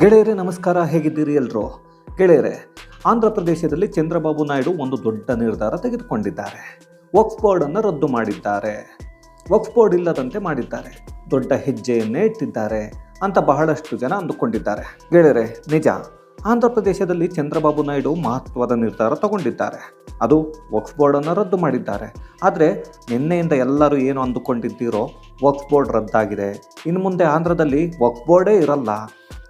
ಗೆಳೆಯರೇ, ನಮಸ್ಕಾರ. ಹೇಗಿದ್ದೀರಿ ಎಲ್ಲರೂ ಗೆಳೆಯರೇ, ಆಂಧ್ರ ಪ್ರದೇಶದಲ್ಲಿ ಚಂದ್ರಬಾಬು ನಾಯ್ಡು ಒಂದು ದೊಡ್ಡ ನಿರ್ಧಾರ ತೆಗೆದುಕೊಂಡಿದ್ದಾರೆ. ವಕ್ಫ್ ಬೋರ್ಡ್ ಅನ್ನು ರದ್ದು ಮಾಡಿದ್ದಾರೆ. ವಕ್ಫ್ ಬೋರ್ಡ್ ಇಲ್ಲದಂತೆ ಮಾಡಿದ್ದಾರೆ. ದೊಡ್ಡ ಹೆಜ್ಜೆಯನ್ನೇ ಇಟ್ಟಿದ್ದಾರೆ ಅಂತ ಬಹಳಷ್ಟು ಜನ ಅಂದುಕೊಂಡಿದ್ದಾರೆ. ಗೆಳೆಯರೇ, ನಿಜ, ಆಂಧ್ರ ಪ್ರದೇಶದಲ್ಲಿ ಚಂದ್ರಬಾಬು ನಾಯ್ಡು ಮಹತ್ವದ ನಿರ್ಧಾರ ತಗೊಂಡಿದ್ದಾರೆ. ಅದು ವಕ್ಫ್ ಬೋರ್ಡನ್ನು ರದ್ದು ಮಾಡಿದ್ದಾರೆ. ಆದರೆ, ನಿನ್ನೆಯಿಂದ ಎಲ್ಲರೂ ಏನು ಅಂದುಕೊಂಡಿದ್ದೀರೋ ವಕ್ಫ್ ಬೋರ್ಡ್ ರದ್ದಾಗಿದೆ. ಇನ್ನು ಮುಂದೆ ಆಂಧ್ರದಲ್ಲಿ ವಕ್ಫ್ ಬೋರ್ಡೇ ಇರಲ್ಲ.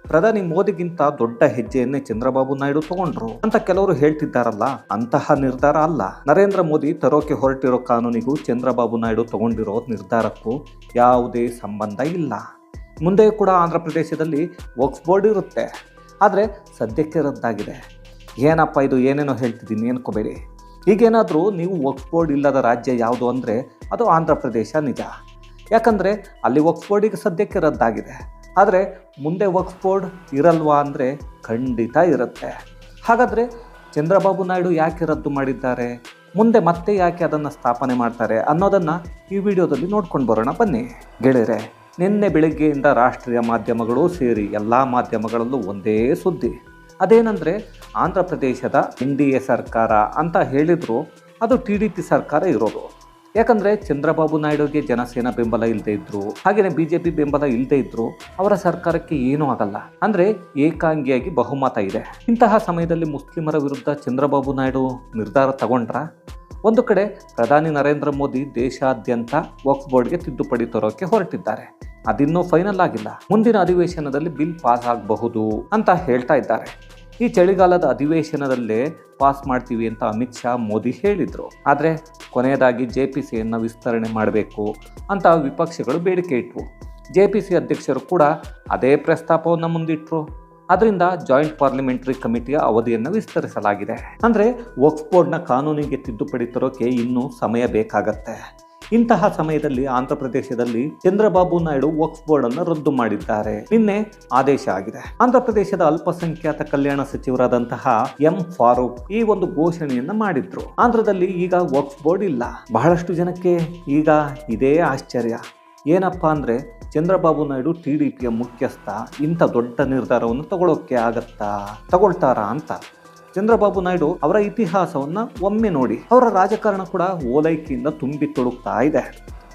ಪ್ರಧಾನಿ ಮೋದಿಗಿಂತ ದೊಡ್ಡ ಹೆಜ್ಜೆಯನ್ನೇ ಚಂದ್ರಬಾಬು ನಾಯ್ಡು ತಗೊಂಡ್ರು. ಅಂತ ಕೆಲವರು ಹೇಳ್ತಿದ್ದಾರಲ್ಲ, ಅಂತಹ ನಿರ್ಧಾರ ಅಲ್ಲ. ನರೇಂದ್ರ ಮೋದಿ ತರೋಕೆ ಹೊರಟಿರೋ ಕಾನೂನಿಗೂ ಚಂದ್ರಬಾಬು ನಾಯ್ಡು ತಗೊಂಡಿರೋ ನಿರ್ಧಾರಕ್ಕೂ ಯಾವುದೇ ಸಂಬಂಧ ಇಲ್ಲ. ಮುಂದೆ ಕೂಡ ಆಂಧ್ರ ಪ್ರದೇಶದಲ್ಲಿ ವಕ್ಸ್ ಬೋರ್ಡ್ ಇರುತ್ತೆ. ಆದರೆ ಸದ್ಯಕ್ಕೆ ರದ್ದಾಗಿದೆ. ಏನಪ್ಪ ಇದು, ಏನೇನೋ ಹೇಳ್ತಿದ್ದೀನಿ ಅನ್ಕೋಬೇಡಿ. ಈಗೇನಾದರೂ ನೀವು ವಕ್ಸ್ ಬೋರ್ಡ್ ಇಲ್ಲದ ರಾಜ್ಯ ಯಾವುದು ಅಂದರೆ ಅದು ಆಂಧ್ರ ಪ್ರದೇಶ ನಿಜ. ಯಾಕಂದರೆ ಅಲ್ಲಿ ವಕ್ಸ್ ಬೋರ್ಡಿಗೆ ಸದ್ಯಕ್ಕೆ ರದ್ದಾಗಿದೆ. ಆದರೆ ಮುಂದೆ ವಕ್ಫ್ ಬೋರ್ಡ್ ಇರಲ್ವಾ ಅಂದರೆ ಖಂಡಿತ ಇರುತ್ತೆ. ಹಾಗಾದರೆ ಚಂದ್ರಬಾಬು ನಾಯ್ಡು ಯಾಕೆ ರದ್ದು ಮಾಡಿದ್ದಾರೆ? ಮುಂದೆ ಮತ್ತೆ ಯಾಕೆ ಅದನ್ನು ಸ್ಥಾಪನೆ ಮಾಡ್ತಾರೆ ಅನ್ನೋದನ್ನು ಈ ವಿಡಿಯೋದಲ್ಲಿ ನೋಡ್ಕೊಂಡು ಬರೋಣ ಬನ್ನಿ. ಗೆಳೆಯರೆ, ನಿನ್ನೆ ಬೆಳಗ್ಗೆಯಿಂದ ರಾಷ್ಟ್ರೀಯ ಮಾಧ್ಯಮಗಳು ಸೇರಿ ಎಲ್ಲ ಮಾಧ್ಯಮಗಳಲ್ಲೂ ಒಂದೇ ಸುದ್ದಿ. ಅದೇನೆಂದರೆ, ಆಂಧ್ರ ಪ್ರದೇಶದ ಎನ್ ಡಿ ಎ ಸರ್ಕಾರ ಅಂತ ಹೇಳಿದ್ರು, ಅದು ಟಿ ಡಿ ಪಿ ಸರ್ಕಾರ ಇರೋದು. ಯಾಕಂದರೆ ಚಂದ್ರಬಾಬು ನಾಯ್ಡುಗೆ ಜನಸೇನಾ ಬೆಂಬಲ ಇಲ್ಲದೆ ಇದ್ರು ಹಾಗೆಯೇ ಬಿಜೆಪಿ ಬೆಂಬಲ ಇಲ್ಲದೆ ಇದ್ರು, ಅವರ ಸರ್ಕಾರಕ್ಕೆ ಏನೂ ಆಗಲ್ಲ. ಅಂದ್ರೆ ಏಕಾಂಗಿಯಾಗಿ ಬಹುಮತ ಇದೆ. ಇಂತಹ ಸಮಯದಲ್ಲಿ ಮುಸ್ಲಿಮರ ವಿರುದ್ಧ ಚಂದ್ರಬಾಬು ನಾಯ್ಡು ನಿರ್ಧಾರ ತಗೊಂಡ್ರ? ಒಂದು ಕಡೆ ಪ್ರಧಾನಿ ನರೇಂದ್ರ ಮೋದಿ ದೇಶಾದ್ಯಂತ ವಕ್ಫ್ ಬೋರ್ಡ್ಗೆ ತಿದ್ದುಪಡಿ ತರೋಕೆ ಹೊರಟಿದ್ದಾರೆ. ಅದಿನ್ನೂ ಫೈನಲ್ ಆಗಿಲ್ಲ. ಮುಂದಿನ ಅಧಿವೇಶನದಲ್ಲಿ ಬಿಲ್ ಪಾಸ್ ಆಗಬಹುದು ಅಂತ ಹೇಳ್ತಾ ಇದ್ದಾರೆ. ಈ ಚಳಿಗಾಲದ ಅಧಿವೇಶನದಲ್ಲೇ ಪಾಸ್ ಮಾಡ್ತೀವಿ ಅಂತ ಅಮಿತ್ ಶಾ, ಮೋದಿ ಹೇಳಿದರು. ಆದರೆ ಕೊನೆಯದಾಗಿ ಜೆ ಪಿ ಸಿಯನ್ನು ವಿಸ್ತರಣೆ ಮಾಡಬೇಕು ಅಂತ ವಿಪಕ್ಷಗಳು ಬೇಡಿಕೆ ಇಟ್ಟವು ಜೆ ಪಿ ಸಿ ಅಧ್ಯಕ್ಷರು ಕೂಡ ಅದೇ ಪ್ರಸ್ತಾಪವನ್ನು ಮುಂದಿಟ್ಟರು ಅದರಿಂದ ಜಾಯಿಂಟ್ ಪಾರ್ಲಿಮೆಂಟರಿ ಕಮಿಟಿಯ ಅವಧಿಯನ್ನು ವಿಸ್ತರಿಸಲಾಗಿದೆ. ಅಂದರೆ ವಕ್ಫ್ ಬೋರ್ಡ್ನ ಕಾನೂನಿಗೆ ತಿದ್ದುಪಡಿ ತರೋಕೆ ಇನ್ನೂ ಸಮಯ ಬೇಕಾಗತ್ತೆ. ಇಂತಹ ಸಮಯದಲ್ಲಿ ಆಂಧ್ರ ಪ್ರದೇಶದಲ್ಲಿ ಚಂದ್ರಬಾಬು ನಾಯ್ಡು ವಕ್ಫ್ ಬೋರ್ಡ್ ಅನ್ನು ರದ್ದು ಮಾಡಿದ್ದಾರೆ. ನಿನ್ನೆ ಆದೇಶ ಆಗಿದೆ. ಆಂಧ್ರ ಪ್ರದೇಶದ ಅಲ್ಪಸಂಖ್ಯಾತ ಕಲ್ಯಾಣ ಸಚಿವರಾದಂತಹ ಎಂ ಫಾರೂಕ್ ಈ ಒಂದು ಘೋಷಣೆಯನ್ನ ಮಾಡಿದ್ರು. ಆಂಧ್ರದಲ್ಲಿ ಈಗ ವಕ್ಸ್ ಬೋರ್ಡ್ ಇಲ್ಲ. ಬಹಳಷ್ಟು ಜನಕ್ಕೆ ಈಗ ಇದೇ ಆಶ್ಚರ್ಯ. ಏನಪ್ಪಾ ಅಂದ್ರೆ ಚಂದ್ರಬಾಬು ನಾಯ್ಡು ಟಿ ಡಿ ಪಿಯ ಮುಖ್ಯಸ್ಥ ಇಂಥ ದೊಡ್ಡ ನಿರ್ಧಾರವನ್ನು ತಗೊಳ್ಳೋಕೆ ಆಗತ್ತಾ? ತಗೊಳ್ತಾರಾ ಅಂತ. ಚಂದ್ರಬಾಬು ನಾಯ್ಡು ಅವರ ಇತಿಹಾಸವನ್ನ ಒಮ್ಮೆ ನೋಡಿ ಅವರ ರಾಜಕಾರಣ ಕೂಡ ಓಲೈಕೆಯಿಂದ ತುಂಬಿ ತುಳುಕ್ತಾ ಇದೆ.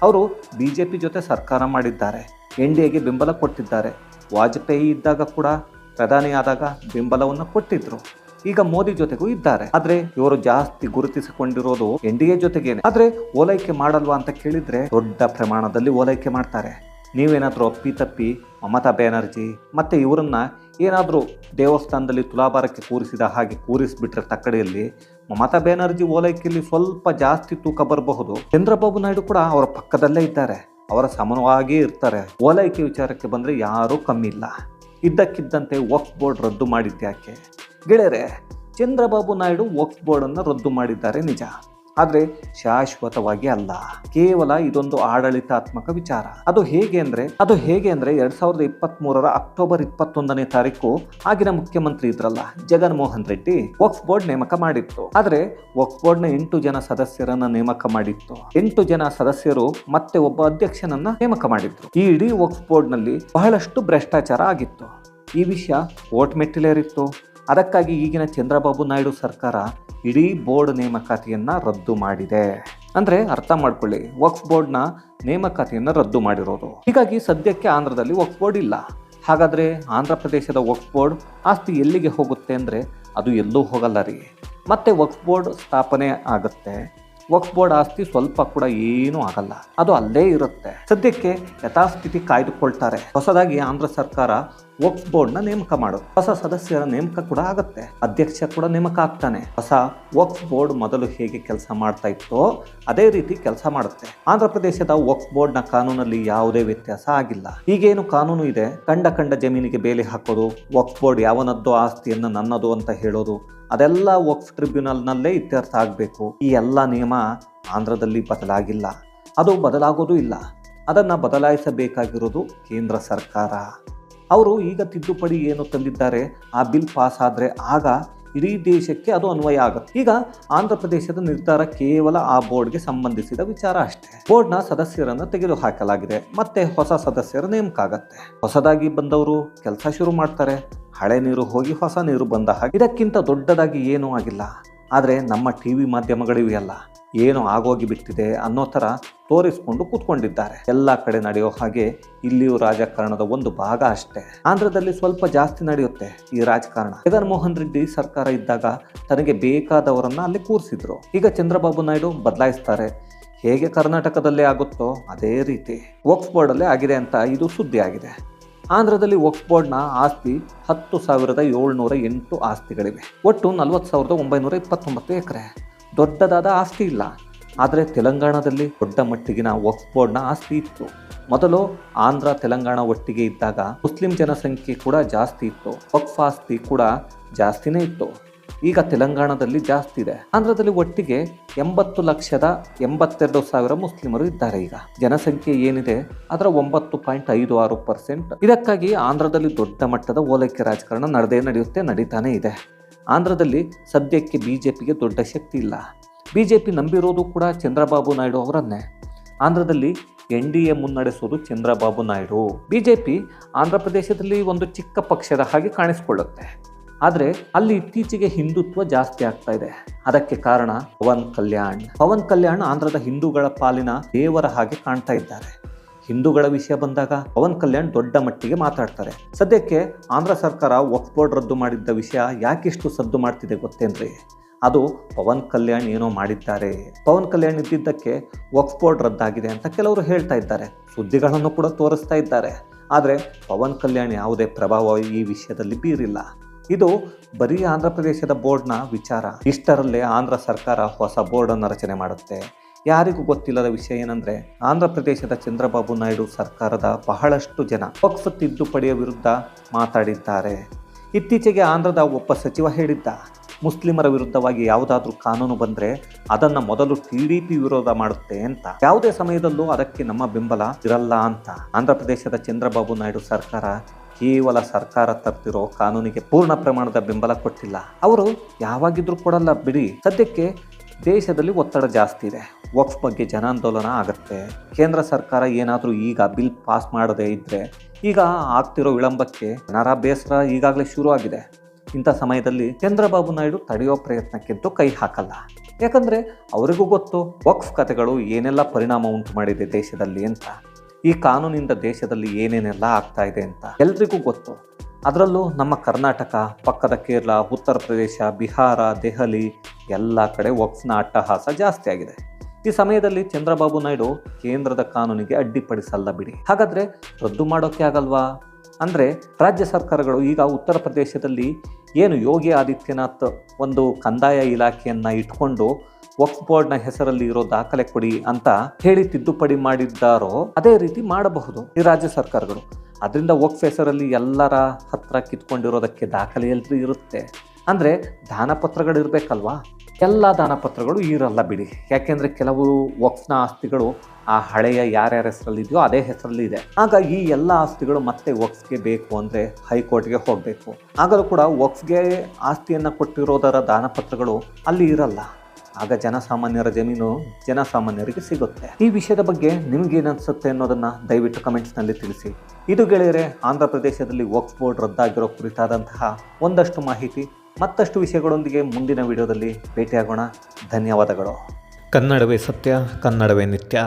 ಅವರು ಬಿ ಜೆ ಪಿ ಜೊತೆ ಸರ್ಕಾರ ಮಾಡಿದ್ದಾರೆ. ಎನ್ ಡಿ ಎಗೆ ಬೆಂಬಲ ಕೊಟ್ಟಿದ್ದಾರೆ. ವಾಜಪೇಯಿ ಇದ್ದಾಗ ಕೂಡ ಪ್ರಧಾನಿ ಆದಾಗ ಬೆಂಬಲವನ್ನು ಕೊಟ್ಟಿದ್ರು. ಈಗ ಮೋದಿ ಜೊತೆಗೂ ಇದ್ದಾರೆ. ಆದ್ರೆ ಇವರು ಜಾಸ್ತಿ ಗುರುತಿಸಿಕೊಂಡಿರೋದು ಎನ್ ಡಿ ಎ ಜೊತೆಗೇನೆ. ಆದ್ರೆ ಓಲೈಕೆ ಮಾಡಲ್ವಾ ಅಂತ ಕೇಳಿದ್ರೆ ದೊಡ್ಡ ಪ್ರಮಾಣದಲ್ಲಿ ಓಲೈಕೆ ಮಾಡ್ತಾರೆ. ನೀವೇನಾದರೂ ಅಪ್ಪಿ ತಪ್ಪಿ ಮಮತಾ ಬ್ಯಾನರ್ಜಿ ಮತ್ತು ಇವರನ್ನ ಏನಾದರೂ ದೇವಸ್ಥಾನದಲ್ಲಿ ತುಲಾಭಾರಕ್ಕೆ ಕೂರಿಸಿದ ಹಾಗೆ ಕೂರಿಸಿಬಿಟ್ರೆ ತಕ್ಕಡಿಯಲ್ಲಿ ಮಮತಾ ಬ್ಯಾನರ್ಜಿ ಓಲೈಕೆಯಲ್ಲಿ ಸ್ವಲ್ಪ ಜಾಸ್ತಿ ತೂಕ ಬರಬಹುದು. ಚಂದ್ರಬಾಬು ನಾಯ್ಡು ಕೂಡ ಅವರ ಪಕ್ಕದಲ್ಲೇ ಇದ್ದಾರೆ. ಅವರ ಸಮನವಾಗಿಯೇ ಇರ್ತಾರೆ. ಓಲೈಕೆ ವಿಚಾರಕ್ಕೆ ಬಂದರೆ ಯಾರೂ ಕಮ್ಮಿ ಇಲ್ಲ. ಇದ್ದಕ್ಕಿದ್ದಂತೆ ವಕ್ಫ್ ಬೋರ್ಡ್ ರದ್ದು ಮಾಡಿದ್ಯಾಕೆ ಗೆಳೆಯರೆ, ಚಂದ್ರಬಾಬು ನಾಯ್ಡು ವಕ್ಫ್ ಬೋರ್ಡನ್ನು ರದ್ದು ಮಾಡಿದ್ದಾರೆ ನಿಜ. ಆದರೆ ಶಾಶ್ವತವಾಗಿ ಅಲ್ಲ. ಕೇವಲ ಇದೊಂದು ಆಡಳಿತಾತ್ಮಕ ವಿಚಾರ. ಅದು ಹೇಗೆ ಅಂದ್ರೆ, ಅದು ಹೇಗೆ ಅಂದ್ರೆ ಎರಡ್ ಸಾವಿರದ ಇಪ್ಪತ್ತ್ ಮೂರರ ಅಕ್ಟೋಬರ್ ಇಪ್ಪತ್ತೊಂದನೇ ತಾರೀಕು ಆಗಿನ ಮುಖ್ಯಮಂತ್ರಿ ಇದ್ರಲ್ಲ, ಜಗನ್ ಮೋಹನ್ ರೆಡ್ಡಿ ವಕ್ಫ್ ಬೋರ್ಡ್ ನೇಮಕ ಮಾಡಿತ್ತು. ಆದ್ರೆ ವಕ್ಫ್ ಬೋರ್ಡ್ನ ಎಂಟು ಜನ ಸದಸ್ಯರನ್ನ ನೇಮಕ ಮಾಡಿತ್ತು. ಎಂಟು ಜನ ಸದಸ್ಯರು ಮತ್ತೆ ಒಬ್ಬ ಅಧ್ಯಕ್ಷನನ್ನ ನೇಮಕ ಮಾಡಿದ್ರು. ಈ ಇಡೀ ವಕ್ಫ್ ಬೋರ್ಡ್ನಲ್ಲಿ ಬಹಳಷ್ಟು ಭ್ರಷ್ಟಾಚಾರ ಆಗಿತ್ತು. ಈ ವಿಷಯ ಕೋರ್ಟ್ ಮೆಟ್ಟಿಲೇರಿತ್ತು. ಅದಕ್ಕಾಗಿ ಈಗಿನ ಚಂದ್ರಬಾಬು ನಾಯ್ಡು ಸರ್ಕಾರ ಇಡೀ ಬೋರ್ಡ್ ನೇಮಕಾತಿಯನ್ನು ರದ್ದು ಮಾಡಿದೆ. ಅಂದರೆ ಅರ್ಥ ಮಾಡ್ಕೊಳ್ಳಿ ವಕ್ಫ್ ಬೋರ್ಡ್ನ ನೇಮಕಾತಿಯನ್ನು ರದ್ದು ಮಾಡಿರೋದು. ಹೀಗಾಗಿ ಸದ್ಯಕ್ಕೆ ಆಂಧ್ರದಲ್ಲಿ ವಕ್ಫ್ ಬೋರ್ಡ್ ಇಲ್ಲ. ಹಾಗಾದರೆ ಆಂಧ್ರ ಪ್ರದೇಶದ ವಕ್ಫ್ ಬೋರ್ಡ್ ಆಸ್ತಿ ಎಲ್ಲಿಗೆ ಹೋಗುತ್ತೆ ಅಂದರೆ ಅದು ಎಲ್ಲೂ ಹೋಗಲ್ಲ ರೀ. ಮತ್ತೆ ವಕ್ಫ್ ಬೋರ್ಡ್ ಸ್ಥಾಪನೆ ಆಗುತ್ತೆ. ವಕ್ಫ್ ಬೋರ್ಡ್ ಆಸ್ತಿ ಸ್ವಲ್ಪ ಕೂಡ ಏನೂ ಆಗಲ್ಲ. ಅದು ಅಲ್ಲೇ ಇರುತ್ತೆ. ಸದ್ಯಕ್ಕೆ ಯಥಾಸ್ಥಿತಿ ಕಾಯ್ದುಕೊಳ್ತಾರೆ. ಹೊಸದಾಗಿ ಆಂಧ್ರ ಸರ್ಕಾರ ವಕ್ಫ್ ಬೋರ್ಡ್ನ ನೇಮಕ ಮಾಡು. ಹೊಸ ಸದಸ್ಯರ ನೇಮಕ ಕೂಡ ಆಗುತ್ತೆ. ಅಧ್ಯಕ್ಷ ಕೂಡ ನೇಮಕ ಆಗ್ತಾನೆ. ಹೊಸ ವಕ್ಫ್ ಬೋರ್ಡ್ ಮೊದಲು ಹೇಗೆ ಕೆಲಸ ಮಾಡ್ತಾ ಇತ್ತೋ ಅದೇ ರೀತಿ ಕೆಲಸ ಮಾಡುತ್ತೆ. ಆಂಧ್ರ ಪ್ರದೇಶದ ವಕ್ಫ್ ಬೋರ್ಡ್ನ ಕಾನೂನಲ್ಲಿ ಯಾವುದೇ ವ್ಯತ್ಯಾಸ ಆಗಿಲ್ಲ. ಈಗೇನು ಕಾನೂನು ಇದೆ? ಕಂಡ ಕಂಡ ಜಮೀನಿಗೆ ಬೇಲಿ ಹಾಕೋದು, ವಕ್ಫ್ ಬೋರ್ಡ್ ಯಾವನದ್ದೋ ಆಸ್ತಿಯನ್ನು ನನ್ನದು ಅಂತ ಹೇಳೋದು ಅದೆಲ್ಲ ವಕ್ಫ್ ಟ್ರಿಬ್ಯುನಲ್ನಲ್ಲೇ ಇತ್ಯರ್ಥ ಆಗಬೇಕು. ಈ ಎಲ್ಲ ನಿಯಮ ಆಂಧ್ರದಲ್ಲಿ ಬದಲಾಗಿಲ್ಲ. ಅದು ಬದಲಾಗೋದು ಇಲ್ಲ. ಅದನ್ನು ಬದಲಾಯಿಸಬೇಕಾಗಿರೋದು ಕೇಂದ್ರ ಸರ್ಕಾರ. ಅವರು ಈಗ ತಿದ್ದುಪಡಿ ಏನು ತಂದಿದ್ದಾರೆ, ಆ ಬಿಲ್ ಪಾಸ್ ಆದರೆ ಆಗ ಇಡೀ ದೇಶಕ್ಕೆ ಅದು ಅನ್ವಯ ಆಗುತ್ತೆ. ಈಗ ಆಂಧ್ರ ಪ್ರದೇಶದ ನಿರ್ಧಾರ ಕೇವಲ ಆ ಬೋರ್ಡ್ಗೆ ಸಂಬಂಧಿಸಿದ ವಿಚಾರ ಅಷ್ಟೇ. ಬೋರ್ಡ್ನ ಸದಸ್ಯರನ್ನು ತೆಗೆದುಹಾಕಲಾಗಿದೆ. ಮತ್ತೆ ಹೊಸ ಸದಸ್ಯರ ನೇಮಕ ಆಗತ್ತೆ ಹೊಸದಾಗಿ ಬಂದವರು ಕೆಲಸ ಶುರು ಮಾಡ್ತಾರೆ. ಹಳೆ ನೀರು ಹೋಗಿ ಹೊಸ ನೀರು ಬಂದ ಹಾಗೆ ಇದಕ್ಕಿಂತ ದೊಡ್ಡದಾಗಿ ಏನೂ ಆಗಿಲ್ಲ. ಆದರೆ ನಮ್ಮ ಟಿ ವಿ ಮಾಧ್ಯಮಗಳು ಏನು ಆಗೋಗಿ ಬಿಟ್ಟಿದೆ ಅನ್ನೋ ಥರ ತೋರಿಸ್ಕೊಂಡು ಕೂತ್ಕೊಂಡಿದ್ದಾರೆ. ಎಲ್ಲ ಕಡೆ ನಡೆಯೋ ಹಾಗೆ ಇಲ್ಲಿಯೂ ರಾಜಕಾರಣದ ಒಂದು ಭಾಗ ಅಷ್ಟೇ. ಆಂಧ್ರದಲ್ಲಿ ಸ್ವಲ್ಪ ಜಾಸ್ತಿ ನಡೆಯುತ್ತೆ ಈ ರಾಜಕಾರಣ. ಜಗನ್ಮೋಹನ್ ರೆಡ್ಡಿ ಸರ್ಕಾರ ಇದ್ದಾಗ ತನಗೆ ಬೇಕಾದವರನ್ನ ಅಲ್ಲಿ ಕೂರಿಸಿದ್ರು. ಈಗ ಚಂದ್ರಬಾಬು ನಾಯ್ಡು ಬದಲಾಯಿಸ್ತಾರೆ. ಹೇಗೆ ಕರ್ನಾಟಕದಲ್ಲೇ ಆಗುತ್ತೋ ಅದೇ ರೀತಿ. ವಕ್ಸ್ ಬೋರ್ಡಲ್ಲೇ ಆಗಿದೆ ಅಂತ ಇದು ಸುದ್ದಿ ಆಗಿದೆ ಆಂಧ್ರದಲ್ಲಿ ವಕ್ಫ್ ಬೋರ್ಡ್ನ ಆಸ್ತಿ ಹತ್ತು ಸಾವಿರದ ಏಳ್ನೂರ ಎಂಟು ಆಸ್ತಿಗಳಿವೆ. ಒಟ್ಟು ನಲವತ್ತು ಸಾವಿರದ ಒಂಬೈನೂರ ಇಪ್ಪತ್ತೊಂಬತ್ತು ಎಕರೆ. ದೊಡ್ಡದಾದ ಆಸ್ತಿ ಇಲ್ಲ. ಆದರೆ ತೆಲಂಗಾಣದಲ್ಲಿ ದೊಡ್ಡ ಮಟ್ಟಿಗಿನ ವಕ್ಫ್ ಬೋರ್ಡ್ನ ಆಸ್ತಿ ಇತ್ತು. ಮೊದಲು ಆಂಧ್ರ, ತೆಲಂಗಾಣ ಒಟ್ಟಿಗೆ ಇದ್ದಾಗ ಮುಸ್ಲಿಂ ಜನಸಂಖ್ಯೆ ಕೂಡ ಜಾಸ್ತಿ ಇತ್ತು. ವಕ್ಫ್ ಆಸ್ತಿ ಕೂಡ ಜಾಸ್ತಿನೇ ಇತ್ತು. ಈಗ ತೆಲಂಗಾಣದಲ್ಲಿ ಜಾಸ್ತಿ ಇದೆ. ಆಂಧ್ರದಲ್ಲಿ ಒಟ್ಟಿಗೆ ಎಂಬತ್ತು ಲಕ್ಷದ ಎಂಬತ್ತೆರಡು ಸಾವಿರ ಮುಸ್ಲಿಮರು ಇದ್ದಾರೆ ಈಗ. ಜನಸಂಖ್ಯೆ ಏನಿದೆ, ಅದರ ಒಂಬತ್ತು ಪಾಯಿಂಟ್ ಐದು ಆರು ಪರ್ಸೆಂಟ್. ಇದಕ್ಕಾಗಿ ಆಂಧ್ರದಲ್ಲಿ ದೊಡ್ಡ ಮಟ್ಟದ ಓಲೈಕೆ ರಾಜಕಾರಣ ನಡೆದೇ ನಡೆಯುತ್ತೆ, ನಡೀತಾನೆ ಇದೆ. ಆಂಧ್ರದಲ್ಲಿ ಸದ್ಯಕ್ಕೆ ಬಿಜೆಪಿಗೆ ದೊಡ್ಡ ಶಕ್ತಿ ಇಲ್ಲ. ಬಿಜೆಪಿ ನಂಬಿರೋದು ಕೂಡ ಚಂದ್ರಬಾಬು ನಾಯ್ಡು ಅವರನ್ನೇ. ಆಂಧ್ರದಲ್ಲಿ ಎನ್ ಡಿ ಎ ಮುನ್ನಡೆಸೋದು ಚಂದ್ರಬಾಬು ನಾಯ್ಡು. ಬಿಜೆಪಿ ಆಂಧ್ರ ಪ್ರದೇಶದಲ್ಲಿ ಒಂದು ಚಿಕ್ಕ ಪಕ್ಷದ ಹಾಗೆ ಕಾಣಿಸಿಕೊಳ್ಳುತ್ತೆ. ಆದರೆ ಅಲ್ಲಿ ಇತ್ತೀಚೆಗೆ ಹಿಂದುತ್ವ ಜಾಸ್ತಿ ಆಗ್ತಾ ಇದೆ. ಅದಕ್ಕೆ ಕಾರಣ ಪವನ್ ಕಲ್ಯಾಣ್. ಪವನ್ ಕಲ್ಯಾಣ್ ಆಂಧ್ರದ ಹಿಂದೂಗಳ ಪಾಲಿನ ದೇವರ ಹಾಗೆ ಕಾಣ್ತಾ ಇದ್ದಾರೆ. ಹಿಂದೂಗಳ ವಿಷಯ ಬಂದಾಗ ಪವನ್ ಕಲ್ಯಾಣ್ ದೊಡ್ಡ ಮಟ್ಟಿಗೆ ಮಾತಾಡ್ತಾರೆ. ಸದ್ಯಕ್ಕೆ ಆಂಧ್ರ ಸರ್ಕಾರ ವಕ್ಫ್ ಬೋರ್ಡ್ ರದ್ದು ಮಾಡಿದ್ದ ವಿಷಯ ಯಾಕಿಷ್ಟು ಸದ್ದು ಮಾಡ್ತಿದೆ ಗೊತ್ತೇನ್ರಿ? ಅದು ಪವನ್ ಕಲ್ಯಾಣ್ ಏನೋ ಮಾಡಿದ್ದಾರೆ. ಪವನ್ ಕಲ್ಯಾಣ್ ಇದ್ದಿದ್ದಕ್ಕೆ ವಕ್ಫ್ ಬೋರ್ಡ್ ರದ್ದಾಗಿದೆ ಅಂತ ಕೆಲವರು ಹೇಳ್ತಾ ಇದ್ದಾರೆ. ಸುದ್ದಿಗಳನ್ನು ಕೂಡ ತೋರಿಸ್ತಾ ಇದ್ದಾರೆ. ಆದರೆ ಪವನ್ ಕಲ್ಯಾಣ್ ಯಾವುದೇ ಪ್ರಭಾವ ಈ ವಿಷಯದಲ್ಲಿ ಬೀರಿಲ್ಲ. ಇದು ಬರೀ ಆಂಧ್ರ ಪ್ರದೇಶದ ಬೋರ್ಡ್ನ ವಿಚಾರ. ಇಷ್ಟರಲ್ಲೇ ಆಂಧ್ರ ಸರ್ಕಾರ ಹೊಸ ಬೋರ್ಡನ್ನು ರಚನೆ ಮಾಡುತ್ತೆ. ಯಾರಿಗೂ ಗೊತ್ತಿಲ್ಲದ ವಿಷಯ ಏನಂದ್ರೆ, ಆಂಧ್ರ ಪ್ರದೇಶದ ಚಂದ್ರಬಾಬು ನಾಯ್ಡು ಸರ್ಕಾರದ ಬಹಳಷ್ಟು ಜನ ಪಕ್ಷ ತಿದ್ದುಪಡಿಯ ವಿರುದ್ಧ ಮಾತಾಡಿದ್ದಾರೆ. ಇತ್ತೀಚೆಗೆ ಆಂಧ್ರದ ಒಬ್ಬ ಸಚಿವ ಹೇಳಿದ್ದ, ಮುಸ್ಲಿಮರ ವಿರುದ್ಧವಾಗಿ ಯಾವುದಾದ್ರೂ ಕಾನೂನು ಬಂದ್ರೆ ಅದನ್ನ ಮೊದಲು ಟಿ ವಿರೋಧ ಮಾಡುತ್ತೆ ಅಂತ. ಯಾವುದೇ ಸಮಯದಲ್ಲೂ ಅದಕ್ಕೆ ನಮ್ಮ ಬೆಂಬಲ ಇರಲ್ಲ ಅಂತ. ಆಂಧ್ರ ಪ್ರದೇಶದ ಚಂದ್ರಬಾಬು ನಾಯ್ಡು ಸರ್ಕಾರ ಕೇವಲ ಸರ್ಕಾರ ತರ್ತಿರೋ ಕಾನೂನಿಗೆ ಪೂರ್ಣ ಪ್ರಮಾಣದ ಬೆಂಬಲ ಕೊಟ್ಟಿಲ್ಲ. ಅವರು ಯಾವಾಗಿದ್ರೂ ಕೊಡಲ್ಲ ಬಿಡಿ. ಸದ್ಯಕ್ಕೆ ದೇಶದಲ್ಲಿ ಒತ್ತಡ ಜಾಸ್ತಿ ಇದೆ. ವಕ್ಫ್ ಬಗ್ಗೆ ಜನಾಂದೋಲನ ಆಗುತ್ತೆ. ಕೇಂದ್ರ ಸರ್ಕಾರ ಏನಾದರೂ ಈಗ ಬಿಲ್ ಪಾಸ್ ಮಾಡದೇ ಇದ್ದರೆ ಈಗ ಆಗ್ತಿರೋ ವಿಳಂಬಕ್ಕೆ ಜನರ ಬೇಸರ ಈಗಾಗಲೇ ಶುರು ಆಗಿದೆ ಇಂಥ ಸಮಯದಲ್ಲಿ ಚಂದ್ರಬಾಬು ನಾಯ್ಡು ತಡೆಯೋ ಪ್ರಯತ್ನಕ್ಕಿಂತೂ ಕೈ ಹಾಕಲ್ಲ. ಯಾಕಂದರೆ ಅವರಿಗೂ ಗೊತ್ತು ವಕ್ಫ್ ಕಥೆಗಳು ಏನೆಲ್ಲ ಪರಿಣಾಮ ಉಂಟು ಮಾಡಿದೆ ದೇಶದಲ್ಲಿ ಅಂತ. ಈ ಕಾನೂನಿಂದ ದೇಶದಲ್ಲಿ ಏನೇನೆಲ್ಲ ಆಗ್ತಾ ಇದೆ ಅಂತ ಎಲ್ರಿಗೂ ಗೊತ್ತು. ಅದರಲ್ಲೂ ನಮ್ಮ ಕರ್ನಾಟಕ, ಪಕ್ಕದ ಕೇರಳ, ಉತ್ತರ ಪ್ರದೇಶ, ಬಿಹಾರ, ದೆಹಲಿ ಎಲ್ಲ ಕಡೆ ವಕ್ಫ್ನ ಅಟ್ಟಹಾಸ ಜಾಸ್ತಿ ಆಗಿದೆ. ಈ ಸಮಯದಲ್ಲಿ ಚಂದ್ರಬಾಬು ನಾಯ್ಡು ಕೇಂದ್ರದ ಕಾನೂನಿಗೆ ಅಡ್ಡಿಪಡಿಸಲ್ಲ ಬಿಡಿ. ಹಾಗಾದ್ರೆ ರದ್ದು ಮಾಡೋಕೆ ಆಗಲ್ವಾ? ಅಂದರೆ ರಾಜ್ಯ ಸರ್ಕಾರಗಳು ಈಗ ಉತ್ತರ ಪ್ರದೇಶದಲ್ಲಿ ಏನು ಯೋಗಿ ಆದಿತ್ಯನಾಥ್ ಒಂದು ಕಂದಾಯ ಇಲಾಖೆಯನ್ನು ಇಟ್ಕೊಂಡು ವಕ್ಫ್ ಬೋರ್ಡ್ನ ಹೆಸರಲ್ಲಿ ಇರೋ ದಾಖಲೆ ಕೊಡಿ ಅಂತ ಹೇಳಿ ತಿದ್ದುಪಡಿ ಮಾಡಿದ್ದಾರೋ ಅದೇ ರೀತಿ ಮಾಡಬಹುದು ಈ ರಾಜ್ಯ ಸರ್ಕಾರಗಳು. ಅದರಿಂದ ವಕ್ಫ್ ಹೆಸರಲ್ಲಿ ಎಲ್ಲರ ಹತ್ರ ಕಿತ್ಕೊಂಡಿರೋದಕ್ಕೆ ದಾಖಲೆ ಎಲ್ರಿ ಇರುತ್ತೆ. ಅಂದರೆ ದಾನಪತ್ರಗಳು ಇರಬೇಕಲ್ವಾ ಎಲ್ಲ ದಾನಪತ್ರಗಳು ಇರಲ್ಲ ಬಿಡಿ. ಯಾಕೆಂದರೆ ಕೆಲವು ವಕ್ಫ್ನ ಆಸ್ತಿಗಳು ಆ ಹಳೆಯ ಯಾರ್ಯಾರ ಹೆಸರಲ್ಲಿ ಇದೆಯೋ ಅದೇ ಹೆಸರಲ್ಲಿ ಇದೆ ಆಗ ಈ ಎಲ್ಲ ಆಸ್ತಿಗಳು ಮತ್ತೆ ವಕ್ಫ್ಗೆ ಬೇಕು ಅಂದರೆ ಹೈಕೋರ್ಟ್ಗೆ ಹೋಗಬೇಕು. ಆಗಲೂ ಕೂಡ ವಕ್ಫ್ಗೆ ಆಸ್ತಿಯನ್ನು ಕೊಟ್ಟಿರೋದರ ದಾನಪತ್ರಗಳು ಅಲ್ಲಿ ಇರಲ್ಲ. ಆಗ ಜನಸಾಮಾನ್ಯರ ಜಮೀನು ಜನಸಾಮಾನ್ಯರಿಗೆ ಸಿಗುತ್ತೆ. ಈ ವಿಷಯದ ಬಗ್ಗೆ ನಿಮ್ಗೇನು ಅನ್ನೋದನ್ನು ಅನ್ನೋದನ್ನ ದಯವಿಟ್ಟು ಕಮೆಂಟ್ಸ್ನಲ್ಲಿ ತಿಳಿಸಿ. ಇದು ಗೆಳೆಯರೆ, ಆಂಧ್ರ ಪ್ರದೇಶದಲ್ಲಿ ವಕ್ಫ್ ಬೋರ್ಡ್ ರದ್ದಾಗಿರೋ ಕುರಿತಾದಂತಹ ಒಂದಷ್ಟು ಮಾಹಿತಿ ಮತ್ತಷ್ಟು ವಿಷಯಗಳೊಂದಿಗೆ ಮುಂದಿನ ವಿಡಿಯೋದಲ್ಲಿ ಭೇಟಿಯಾಗೋಣ. ಧನ್ಯವಾದಗಳು. ಕನ್ನಡವೇ ಸತ್ಯ ಕನ್ನಡವೇ ನಿತ್ಯ.